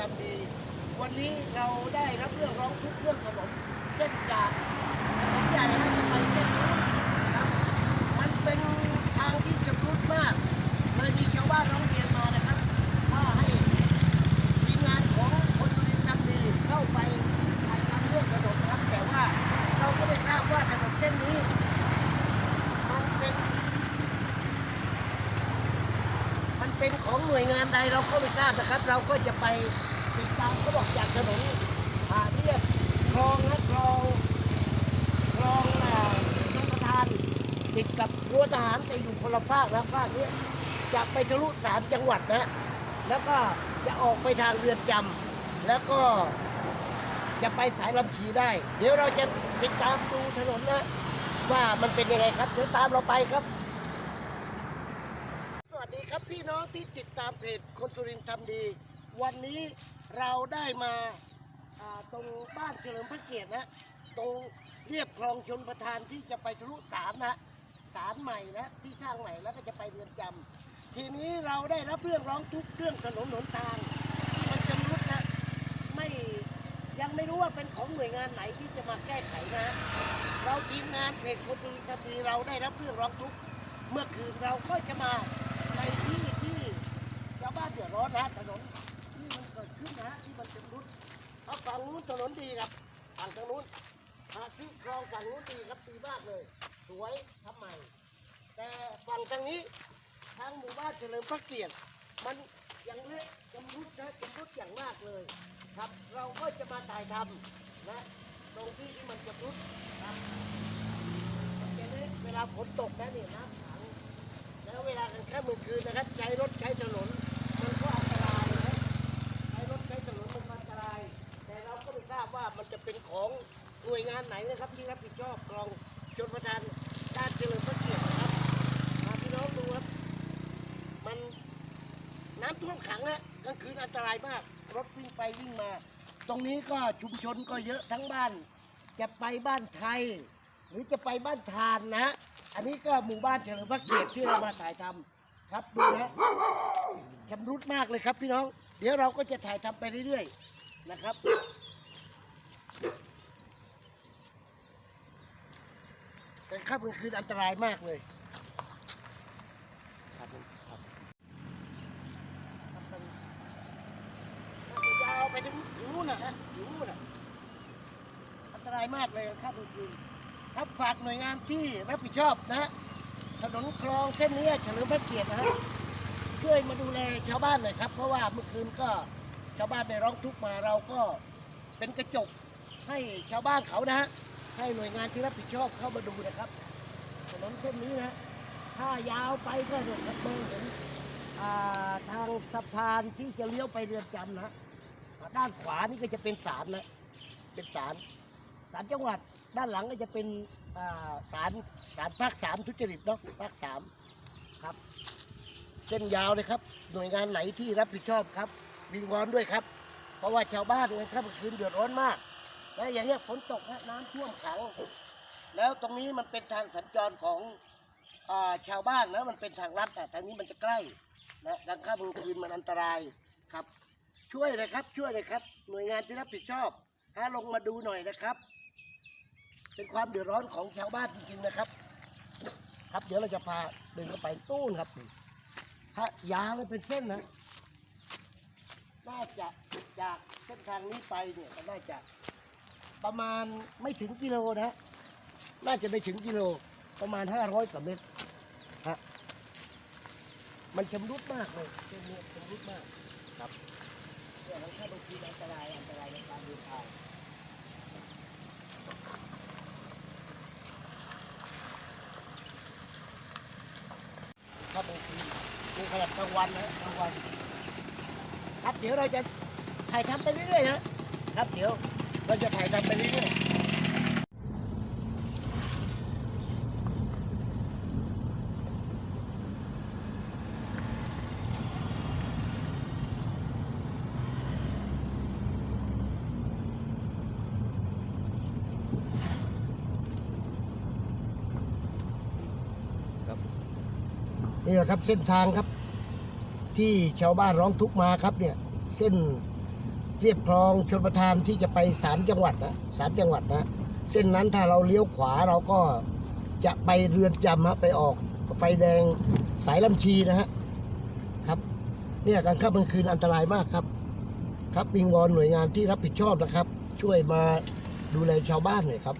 ทำดี วันนี้เราได้รับเรื่องร้องทุกเรื่องถนนเส้นจากถนนใหญ่ให้จะไปเส้นนู้นครับมันเป็นทางที่จะรุดมากเลยมีชาวบ้านร้องเรียนมานะครับ ว่าให้ทีมงานของคนสุรินทร์ทำดีเข้าไปถ่ายทำเรื่องถนนนะครับแต่ว่าเราก็ไม่ทราบว่าถนนเส้นนี้มันเป็นมันเป็นของหน่วยงานใดเราก็ไม่ทราบนะครับ เราก็จะไป ติดตามเขาบอกจากถนนผ่านเรียบคลองนะคลองคลองอ่าชนประทานติดกับรั้วทหารแต่อยู่คนละภาคแล้วภาคนี้จะไปทะลุสามจังหวัดนะแล้วก็จะออกไปทางเรือนจำแล้วก็จะไปสายลำชีได้ เดี๋ยวเราจะติดตามดูถนนนะว่ามันเป็นยังไงครับเดี๋ยวตามเราไปครับ สวัสดีครับพี่น้องที่ติดตามเพจคนสุรินทร์ทำดี วันนี้ เราได้มาตรงบ้านเฉลิมพระเกียรตินะตรงเรียบคลองชนประทานที่จะไปทะลุสารนะสารใหม่นะที่สร้างใหม่แล้วก็จะไปเรือนจำทีนี้เราได้รับเรื่องร้องทุกเรื่องถนนหนทางที่มันชำรุดนะไม่ยังไม่รู้ว่าเป็นของหน่วยงานไหนที่จะมาแก้ไขนะ เราทีมงานเพจคนสุรินทร์ทำดีเราได้รับเรื่องร้องทุกเมื่อคืนเราก็จะมาในที่ที่ชาวบ้านเดือดร้อนนะถนน ที่มันเกิดขึ้นนะที่มันเป็นรุดเอาฝั่งนู้นถนนดีครับฝั่งทางนู้นหาที่คลองฝั่งนู้นดีครับดีมากเลย สวยทำใหม่แต่ฝั่งทางนี้ทางหมู่บ้านเฉลิมพระเกียรติมันยังเละจำรุดนะจำรุดอย่างมากเลย ครับ เราก็จะมาถ่ายทำนะตรงที่ที่มันจะรุดครับมันะเวลาฝนตกนะนี่น้ำขังแล้วเวลากลางค่ำกลางคืนนะครับใช้รถใช้ถนนมันก็อันตรายนะใช้รถใช้ถนนมันก็อันตราย แต่เราก็ไมันจะเป็นของหน่วยงานไหนนะครับที่รับผิดชอบกรองชนประทานด้านเจริญพระเกียรตินะครับมาพี่น้องดูครับ มันน้ำท่วมขังนะกลางคืนอันตรายมาก รถวิ่งไปวิ่งมา ตรงนี้ก็ชุมชนก็เยอะทั้งบ้าน จะไปบ้านไทย หรือจะไปบ้านทานนะ อันนี้ก็หมู่บ้านเฉลิมพระเกียรติที่เรามาถ่ายทำครับดูนะชำรุดมากเลยครับพี่น้อง เดี๋ยวเราก็จะถ่ายทำไปเรื่อยๆนะครับ แต่ค่ำกลางคืนอันตรายมากเลยครับผมครับจะยาวไปถึงนู่นนะฮะนู้นนะอันตรายมากเลยค่ำกลางคืนครับฝากหน่วยงานที่รับผิดชอบนะฮะถนนคลองเส้นนี้เฉลิมพระเกียรตินะฮะช่วยมาดูแลชาวบ้านหน่อยครับ เพราะว่าเมื่อคืนก็ชาวบ้านได้ร้องทุกข์มาเราก็เป็นกระจกให้ชาวบ้านเขานะฮะ ให้หน่วยงานที่รับผิดชอบเข้ามาดูนะครับถนนเส้นนี้นะถ้ายาวไปก็เห็นครับเบอร์เห็นอ่าทางสะพานที่จะเลี้ยวไปเรือนจำนะด้านขวานี่ก็จะเป็นศาลนะเป็นศาลศาลจังหวัดด้านหลังก็จะเป็นอ่าศาลศาลภาคสามทุจริตเนาะภาคสามครับ เส้นยาวเลยครับ หน่วยงานไหนที่รับผิดชอบครับวิงวอนด้วยครับ เพราะว่าชาวบ้านเนี่ยครับคืนเดือดร้อนมาก และอย่างเงี้ยฝนตกนะน้ำท่วมขัง แล้วตรงนี้มันเป็นทางสัญจรของอาชาวบ้านนะมันเป็นทางลัดแต่ทางนี้มันจะใกล้นะกลางค่ำกลางคืนมันอันตรายครับ ช่วยเลยครับช่วยเลยครับ หน่วยงานที่รับผิดชอบถ้าลงมาดูหน่อยนะครับ เป็นความเดือดร้อนของชาวบ้านจริงๆนะครับ ครับเดี๋ยวเราจะพาเดินเข้าไปตู้นครับถ้ายาวเลยเป็นเส้นนะน่าจะจากเส้นทางนี้ไปเนี่ยก็น่าจะ ประมาณไม่ถึงกิโลนะน่าจะไม่ถึงกิโลประมาณห้าร้อยกว่าเมตรฮะมันชำรุดมากเลยเส้นนี้ชำรุดมากครับเนี่ยมันถ้าบางทีอันตรายอันตรายในการเดินทางครับบางทีดูขนาดกลางวันนะกลางวัน ครับเดี๋ยวเราจะถ่ายทำไปเรื่อยๆนะครับเดี๋ยว เราจะถ่ายทำไปเรื่อยนี่แหละครับเส้นทางครับที่ชาวบ้านร้องทุกข์มาครับเนี่ยเส้น เรียบคลองชนประทานที่จะไปสามจังหวัดนะสามจังหวัดนะ เส้นนั้นถ้าเราเลี้ยวขวาเราก็จะไปเรือนจำฮะไปออกไฟแดงสายลำชีนะฮะครับเนี่ยการขับกลางคืนอันตรายมากครับ ครับวิงวอนหน่วยงานที่รับผิดชอบนะครับ ช่วยมาดูแลชาวบ้านหน่อยครับ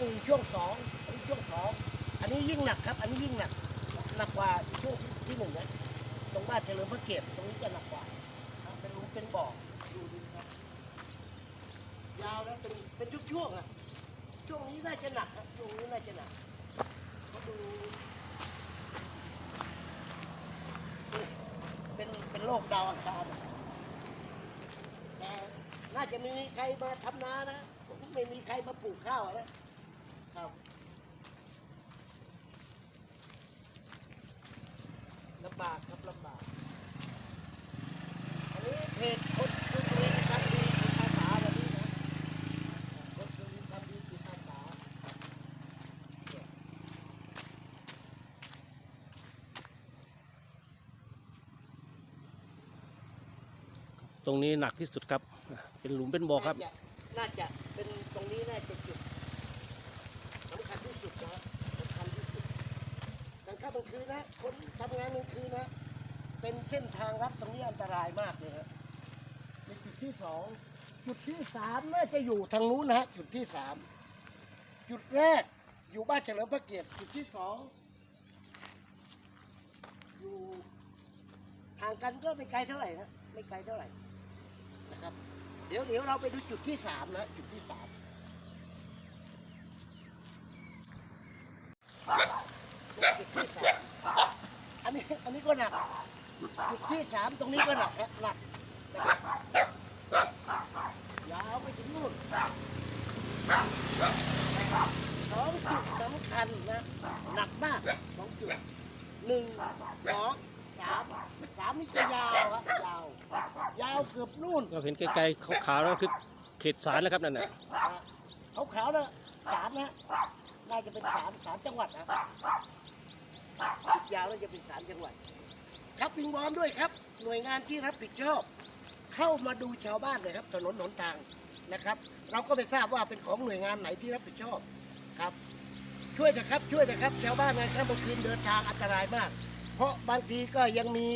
ช่วงช่วงสองอันนี้ช่วงสองอันนี้ยิ่งหนักครับ อันนี้ยิ่งหนักหนักกว่าช่วงที่หนึ่งนะตรงบ้านเฉลิมพระเกียรติตรงนี้จะหนักกว่าครับเป็นหลุมเป็นบ่อดูดิครับยาวแล้วเป็นเป็นช่วงอะช่วงนี้น่าจะหนักครับช่วงนี้น่าจะหนักเขาดูเป็นเป็นโรคดาวอังคารแต่น่าจะมีใครมาทำนานะผมไม่มีใครมาปลูกข้าวนะ ครับลำบากครับลำบากอันนี้เพจคนคนเรียนทำดีจิตอาสาแบบนี้นะคนเรียนทำดีจิตอาสาตรงนี้หนักที่สุดครับ เป็นหลุมเป็นบ่อครับ น่าจะน่าจะเป็นตรงนี้น่าจะจุดสำคัญที่สุดนะสำคัญที่สุด กลางค่ำกลางคืนนะคนทำงานกลางคืนนะ เป็นเส้นทางลัดตรงนี้อันตรายมากเลยครับจุดที่สองจุดที่สามน่าจะอยู่ทางนู้นนะฮะจุดที่สามจุดแรกอยู่บ้านเฉลิมพระเกียรติจุดที่สองอยู่ห่างกันก็ไม่ไกลเท่าไหร่นะไม่ไกลเท่าไหร่นะครับ เดี๋ยวเดี๋ยวเราไปดูจุดที่สามนะจุดที่สาม ที่สามอันนี้อันนี้ก็หนักจุดที่สามตรงนี้ก็หนักฮะหนักนะครับยาวไปถึงนู่นสองจุดสำคัญนะหนักมากสองจุดหนึ่งสองสามสามนี่จะยาวครับยาวยาวเกือบนู่นเราเห็นไกลๆขาวๆนั่นคือเขตสารแล้วครับนั่นน่ะเขาขาวๆนะสามนะ น่าจะเป็นสามสามจังหวัดนะยาวน่าจะเป็นสามจังหวัด ครับวิงวอนด้วยครับ หน่วยงานที่รับผิดชอบ เข้ามาดูชาวบ้านเลยครับ ถนนหนทางนะครับ เราก็ไม่ทราบว่าเป็นของหน่วยงานไหนที่รับผิดชอบครับ ช่วยเถอะครับช่วยเถอะครับชาวบ้านในค่ำคืนเดินทางอันตรายมาก เพราะบางทีก็ยังมี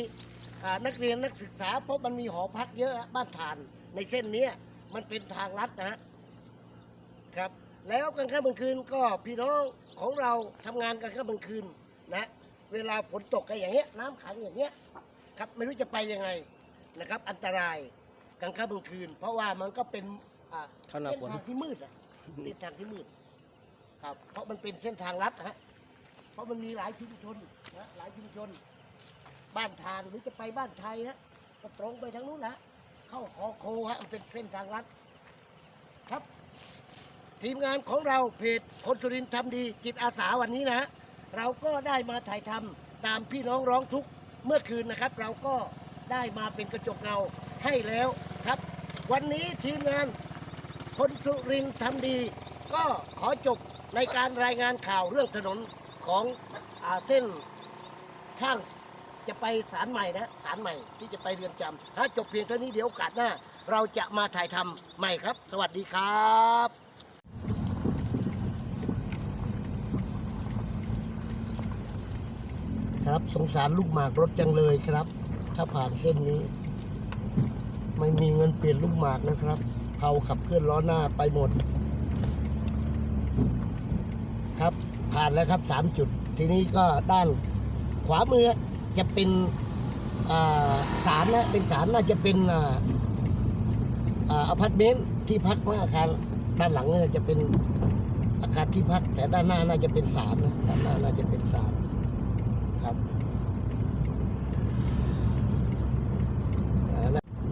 นักเรียนนักศึกษา เพราะมันมีหอพักเยอะบ้านฐานในเส้นนี้มันเป็นทางลัดนะฮะครับ แล้วกลางค่ำกลางคืนก็พี่น้องของเราทำงานกลางค่ำกลางคืนนะเวลาฝนตกก็อย่างเงี้ยน้ำขังอย่างเงี้ยครับไม่รู้จะไปยังไงนะครับ อันตรายกลางค่ำกลางคืน เพราะว่ามันก็เป็นอ่าเข้าหน้าเส้นฝนทางที่มืดอะเส้นทางที่มืดครับเพราะมันเป็นเส้นทางลัดฮะเพราะมันมีหลายชุมชนนะหลายชุมชน บ้านทานหรือจะไปบ้านไทยฮะก็ตรงไปทางนู้นนะเข้าคอโคฮะมันเป็นเส้นทางลัดครับ ทีมงานของเราเพจคนสุรินทร์ทำดีจิตอาสาวันนี้นะฮะเราก็ได้มาถ่ายทำตามพี่น้องร้องทุกข์เมื่อคืนนะครับ เราก็ได้มาเป็นกระจกเงาให้แล้วครับ วันนี้ทีมงานคนสุรินทร์ทำดี ก็ขอจบในการรายงานข่าวเรื่องถนนของอาเส้นข้างจะไปศาลใหม่นะศาลใหม่ที่จะไปเรือนจำถ้าจบเพียงเท่านี้เดี๋ยวโอกาสหน้า เราจะมาถ่ายทำใหม่ครับ สวัสดีครับ ครับ สงสารลูกหมากรถจังเลยครับ ถ้าผ่านเส้นนี้ ไม่มีเงินเปลี่ยนลูกหมากแล้วครับเผาขับเคลื่อนล้อหน้าไปหมด ครับผ่านแล้วครับสามจุด ทีนี้ก็ด้านขวามือจะเป็นอ่าศาลนะเป็นศาลน่าจะเป็นอพาร์ตเมนต์ที่พักของอาคารด้านหลังเนี่ยจะเป็นอาคารที่พัก แต่ด้านหน้าน่าจะเป็นศาลนะด้านหน้าน่าจะเป็นศาล ครับ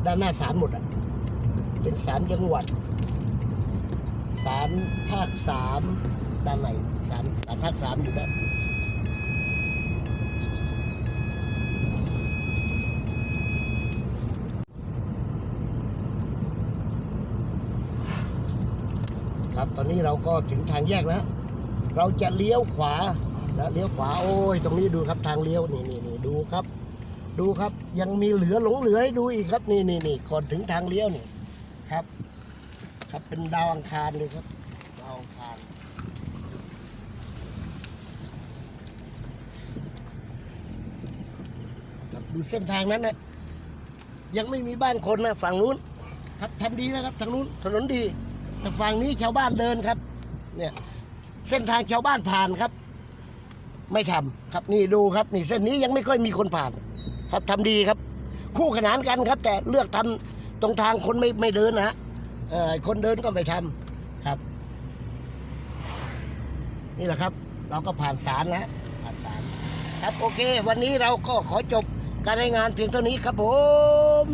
ด้านหน้าศาลหมดอะเป็นศาลจังหวัดศาลภาคสามด้านไหนศาลศาลภาคสามอยู่ด้านครับตอนนี้เราก็ถึงทางแยกแล้ว เราจะเลี้ยวขวา และเลี้ยวขวาโอ้ยตรงนี้ดูครับทางเลี้ยวนี่นี่นี่ดูครับ ดูครับยังมีเหลือหลงเหลือให้ดูอีกครับนี่นี่นี่ก่อนถึงทางเลี้ยวนี่ครับ ครับเป็นดาวอังคารเลยครับดาวอังคารครับดูเส้นทางนั้นนะยังไม่มีบ้านคนนะฝั่งนู้น ครับทำดีนะครับทางนู้นถนนดี แต่ฝั่งนี้ชาวบ้านเดินครับ เนี่ยเส้นทางชาวบ้านผ่านครับ ไม่ทำครับนี่ดูครับนี่เส้นนี้ยังไม่ค่อยมีคนผ่าน ครับทำดีครับ คู่ขนานกันครับ แต่เลือกทำตรงทางคนไม่ไม่เดินนะฮะคนเดินก็ไม่ทำครับ นี่แหละครับ เราก็ผ่านศาลแล้วผ่านศาลครับโอเค วันนี้เราก็ขอจบการรายงานเพียงเท่านี้ครับผม